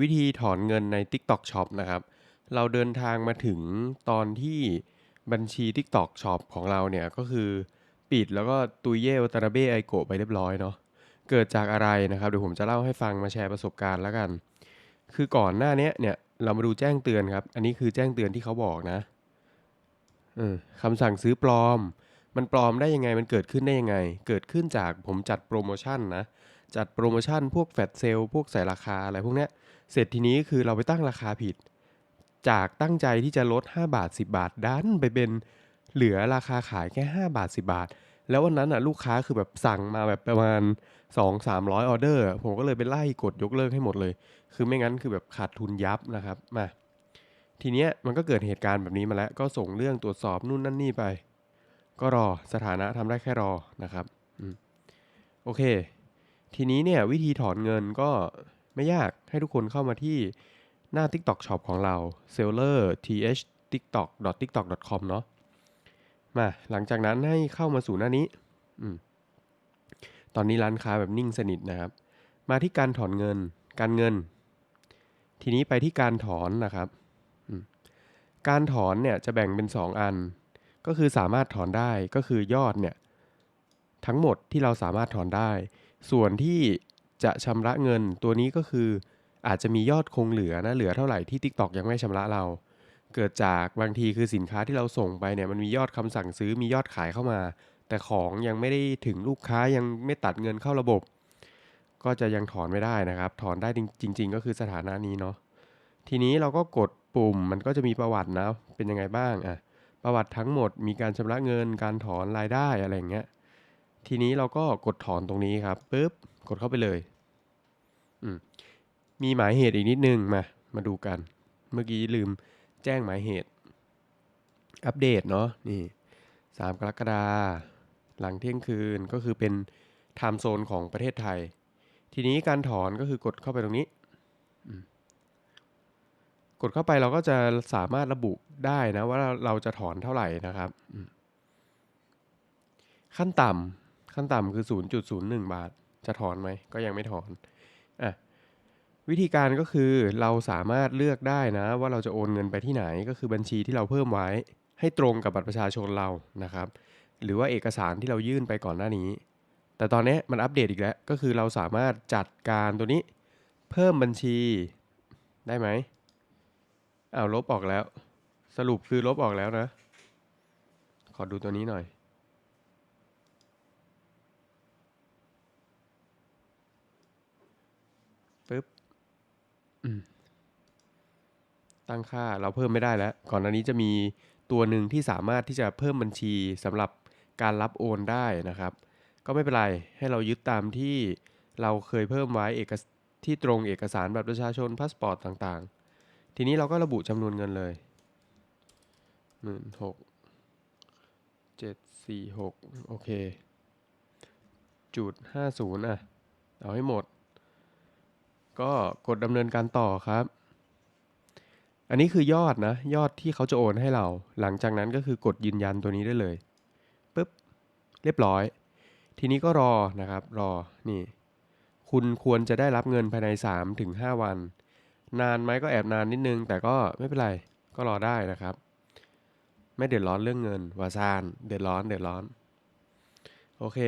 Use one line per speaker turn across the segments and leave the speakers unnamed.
วิธีถอนเงินใน TikTok Shop นะครับ เราเดินทางมาถึงตอนที่บัญชี TikTok Shop ของเราเนี่ยก็คือปิดแล้วก็ตุยเย่วัตนาเบะไอโกะไปเรียบร้อยเนาะเกิดจากอะไรนะครับเดี๋ยวผมจะเล่าให้ฟังมาแชร์ประสบการณ์แล้วกัน คือก่อนหน้านี้เนี่ยเรามาดูแจ้งเตือนครับ อันนี้คือแจ้งเตือนที่เขาบอกนะอคำสั่งซื้อปลอม มันปลอมได้ยังไงมันเกิดขึ้นได้ยังไง เกิดขึ้นจากผมจัดโปรโมชั่นนะจัดโปรโมชั่นพวกแฟลชเซลพวกใส่ราคาอะไรพวกเนี้ย เสร็จทีนี้คือเราไปตั้งราคาผิด จากตั้งใจที่จะลด 5 บาท 10 บาทดันไปเป็นเหลือราคาขายแค่ 5 บาท 10 บาท แล้ววันนั้นอะลูกค้าคือแบบสั่งมาแบบประมาณ 2 300ออเดอร์ ผมก็เลยไปไล่กดยกเลิกให้หมดเลย คือไม่งั้นคือแบบขาดทุนยับนะครับมาทีเนี้ยมันก็เกิดเหตุการณ์แบบนี้มาแล้ว ก็ส่งเรื่องตรวจสอบนู่นนั่นนี่ไป ก็รอสถานะทำได้แค่รอนะครับอโอเค ทีนี้เนี่ยวิธีถอนเงินก็ ไม่ยากให้ทุกคนเข้ามาที่หน้า TikTok Shop ของเรา seller th tiktok tiktok com เนาะมาหลังจากนั้นให้เข้ามาสู่หน้านี้อตอนนี้ร้านค้าแบบนิ่งสนิทนะครับ มาที่การถอนเงิน การเงิน ทีนี้ไปที่การถอนนะครับ การถอนเนี่ยจะแบ่งเป็น 2 อัน ก็คือสามารถถอนได้ก็คือยอดเนี่ยทั้งหมดที่เราสามารถถอนได้ ส่วนที่ จะชำระเงินตัวนี้ก็คือ อาจจะมียอดคงเหลือนะเหลือเท่าไหร่ที่ TikTok ยังไม่ชำระเรา เกิดจากบางทีคือสินค้าที่เราส่งไปเนี่ยมันมียอดคำสั่งซื้อมียอดขายเข้ามา แต่ของยังไม่ได้ถึงลูกค้ายังไม่ตัดเงินเข้าระบบ ก็จะยังถอนไม่ได้นะครับ ถอนได้จริง ๆ ก็คือสถานะนี้เนาะทีนี้เราก็กดปุ่มมันก็จะมีประวัตินะเป็นยังไงบ้างอะประวัติทั้งหมดมีการชำระเงินการถอนรายได้อะไรอย่างเงี้ยทีนี้เราก็กดถอนตรงนี้ครับปุ๊บกดเข้าไปเลย มมีหมายเหตุอีกนิดนึงมา มาดูกัน เมื่อกี้ลืมแจ้งหมายเหตุ อัปเดตเนาะนี่สามกรกฎาหลังเที่ยงคืนก็คือเป็นไทม์โซนของประเทศไทย ทีนี้การถอนก็คือกดเข้าไปตรงนี้กดเข้าไปเราก็จะสามารถระบุได้นะว่าเราจะถอนเท่าไหร่นะครับ ขั้นต่ำขั้นต่ำคือ 0.01 บาท จะถอนไหม ก็ยังไม่ถอน อะ วิธีการก็คือเราสามารถเลือกได้นะว่า เราจะโอนเงินไปที่ไหน ก็คือบัญชีที่เราเพิ่มไว้ ให้ตรงกับบัตรประชาชนเรานะครับ หรือว่าเอกสารที่เรายื่นไปก่อนหน้านี้ แต่ตอนนี้มันอัปเดตอีกแล้ว ก็คือเราสามารถจัดการตัวนี้ เพิ่มบัญชีได้ไหม อ้าว ลบออกแล้ว สรุปคือลบออกแล้วนะ ขอดูตัวนี้หน่อย ปึ๊บอืมตั้งค่าเราเพิ่มไม่ได้แล้ว ก่อนหน้านี้จะมีตัวหนึ่งที่สามารถที่จะเพิ่มบัญชีสำหรับการรับโอนได้นะครับ ก็ไม่เป็นไรให้เรายึดตามที่เราเคยเพิ่มไว้เอกสที่ตรงเอกสารบัตรประชาชนพาสปอร์ตต่างๆ ทีนี้เราก็ระบุจำนวนเงินเลยหมื่นหกเจ็ดสี่หกโอเคจุดห้าศูนย์อะ เอาให้หมด ก็กดดำเนินการต่อครับ อันนี้คือยอดนะ ยอดที่เขาจะโอนให้เรา หลังจากนั้นก็คือกดยืนยันตัวนี้ได้เลยปุ๊บเรียบร้อย ทีนี้ก็รอนะครับ รอนี่ คุณควรจะได้รับเงินภายใน3ถึง5วัน นานไหมก็แอบนานนิดนึง แต่ก็ไม่เป็นไรก็รอได้นะครับ ไม่เดือดร้อนเรื่องเงินวาซานเดือดร้อนเดือดร้อน โอเค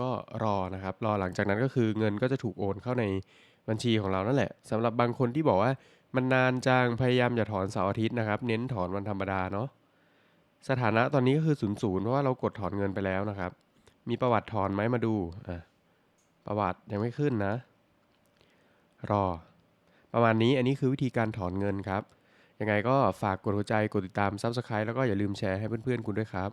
ก็รอนะครับ รอหลังจากนั้นก็คือเงินก็จะถูกโอนเข้าในบัญชีของเรานั่นแหละสำหรับบางคนที่บอกว่ามันนานจังพยายามอย่าถอนเสาร์อาทิตย์นะครับ เน้นถอนวันธรรมดาเนาะสถานะตอนนี้ก็คือศูนย์ศูนย์เพราะว่าเรากดถอนเงินไปแล้วนะครับ มีประวัติถอนไหมมาดูอะประวัติยังไม่ขึ้นนะ รอ ประมาณนี้อันนี้คือวิธีการถอนเงินครับยังไงก็ฝากกดหัวใจกดติดตาม Subscribe แล้วก็อย่าลืมแชร์ให้เพื่อนๆคุณด้วยครับ